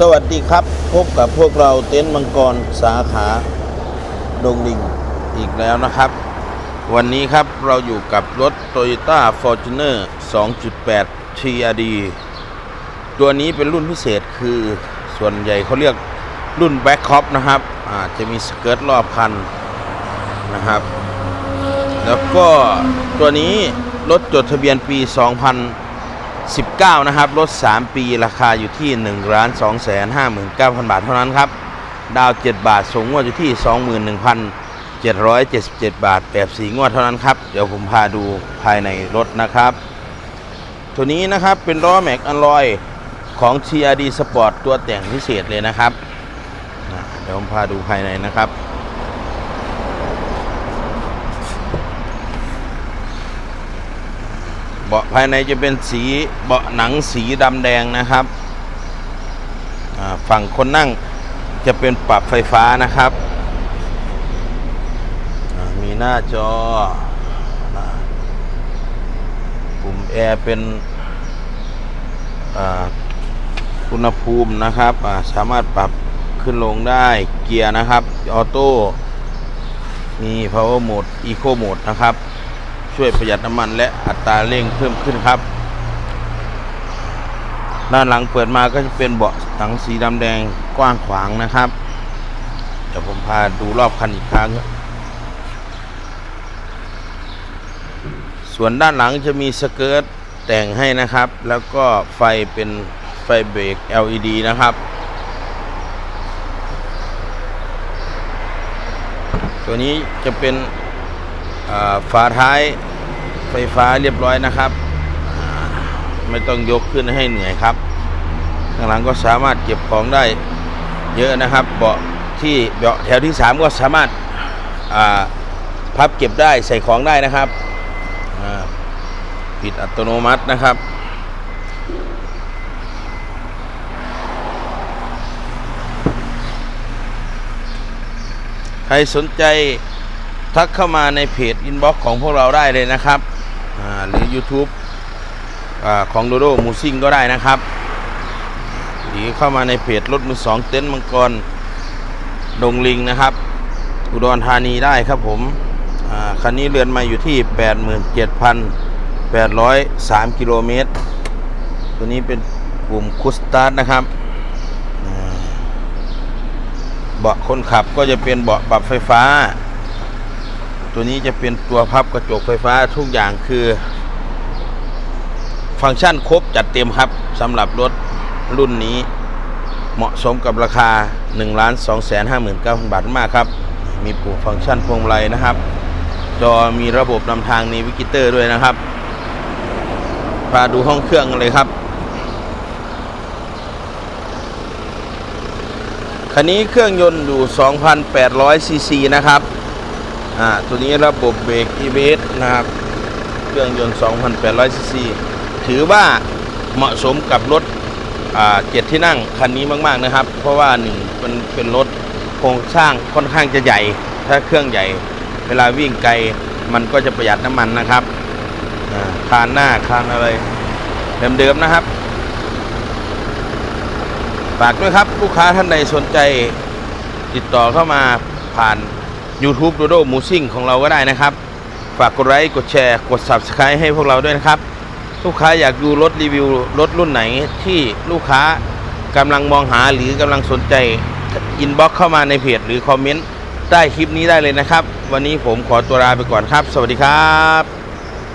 สวัสดีครับ พบกับพวกเราเต็นท์มังกรสาขาดงลิงอีกแล้วนะครับ วันนี้ครับเราอยู่กับรถ Toyota Fortuner 2.8 TRD ตัวนี้เป็นรุ่นพิเศษคือส่วนใหญ่เขาเรียกรุ่น Back Cop นะครับอาจะมีสเกิร์ตรอบคันนะครับ แล้วก็ตัวนี้รถจดทะเบียนปี 2000 19 นะครับรถ 3 ปีราคาอยู่ที่ 1 2 5 9 0 0 0 บาทเท่านั้นครับ ดาว 7 บาทสูงงวดอยู่ที่ 21,777 บาท แบบสีงวดเท่านั้นครับ เดี๋ยวผมพาดูภายในรถนะครับ ตัวนี้นะครับเป็นล้อแม็กอ l ลอยของ TRD Sport ตัวแต่งพิเศษเลยนะครับ เดี๋ยวผมพาดูภายในนะครับ เบาะภายในจะเป็นสีเบาะหนังสีดำแดงนะครับฝั่งคนนั่งจะเป็นปรับไฟฟ้านะครับ มีหน้าจอปุ่มแอร์เป็นอุณหภูมินะครับ สามารถปรับขึ้นลงได้เกียร์นะครับ ออโต้ มี power mode eco mode นะครับ ช่วยประหยัดน้ำมันและอัตราเร่งเพิ่มขึ้นครับ ด้านหลังเปิดมาก็จะเป็นเบาะหนังสีดำแดงกว้างขวางนะครับ เดี๋ยวผมพาดูรอบคันอีกครั้ง ส่วนด้านหลังจะมีสเกิร์ตแต่งให้นะครับ แล้วก็ไฟเป็นไฟเบรก LED นะครับตัวนี้จะเป็น ฝาท้ายไฟฟ้าเรียบร้อยนะครับ ไม่ต้องยกขึ้นให้เหนื่อยครับ ข้างหลังก็สามารถเก็บของได้เยอะนะครับเบาะที่เบาะแถวที่ 3 ก็สามารถพับเก็บได้ใส่ของได้นะครับปิดอัตโนมัตินะครับใครสนใจ ทักเข้ามาในเพจอินบ็อกซ์ของพวกเราได้เลยนะครับหรือ YouTube อของโดโดมูซิงก็ได้นะครับ หรือเข้ามาในเพจรถมือสองเต็นท์มังกรดงลิงนะครับ อุดรธานีได้ครับผมคันนี้เรือนมาอยู่ที่ 87,803 กิโลเมตร ตัวนี้เป็นปุ่มคุสตาร์ทนะครับเบาะคนขับก็จะเป็นเบาะปรับไฟฟ้า ตัวนี้จะเป็นตัวพับกระจกไฟฟ้าทุกอย่างคือ ฟังก์ชันครบจัดเต็มครับสำหรับรถรุ่นนี้ เหมาะสมกับราคา 1 2 5 9 0 0 0 บาทมากครับ มีปุ่มฟังก์ชันพวงมาลัยนะครับ จอมีระบบนำทางนีวิกิเตอร์ด้วยนะครับ พาดูห้องเครื่องเลยครับคันนี้เครื่องยนต์อยู่ 2,800ซีซีนะครับ อ่าตัวนี้ระบบเบรก EBS นะครับเครื่องยนต์ 2,800ซีซีถือว่าเหมาะสมกับรถอ่าเจ็ดที่นั่งคันนี้มาก ๆนะครับ เพราะว่าหนึ่งมันเป็นรถโครงสร้างค่อนข้างจะใหญ่ ถ้าเครื่องใหญ่ เวลาวิ่งไกลมันก็จะประหยัดน้ำมันนะครับอ่าคานหน้าคานอะไรเดิมๆนะครับฝากด้วยครับ ลูกค้าท่านใดสนใจติดต่อเข้ามาผ่าน YouTube โดโดมูซิ่งของเราก็ได้นะครับ ฝากกดไลค์กดแชร์ กด Subscribe ให้พวกเราด้วยนะครับ ลูกค้าอยากดูรถรีวิวรถรุ่นไหนที่ลูกค้ากำลังมองหาหรือกำลังสนใจอินบ็อกเข้ามาในเพจหรือคอมเมนต์ใต้คลิปนี้ได้เลยนะครับ วันนี้ผมขอตัวลาไปก่อนครับ สวัสดีครับ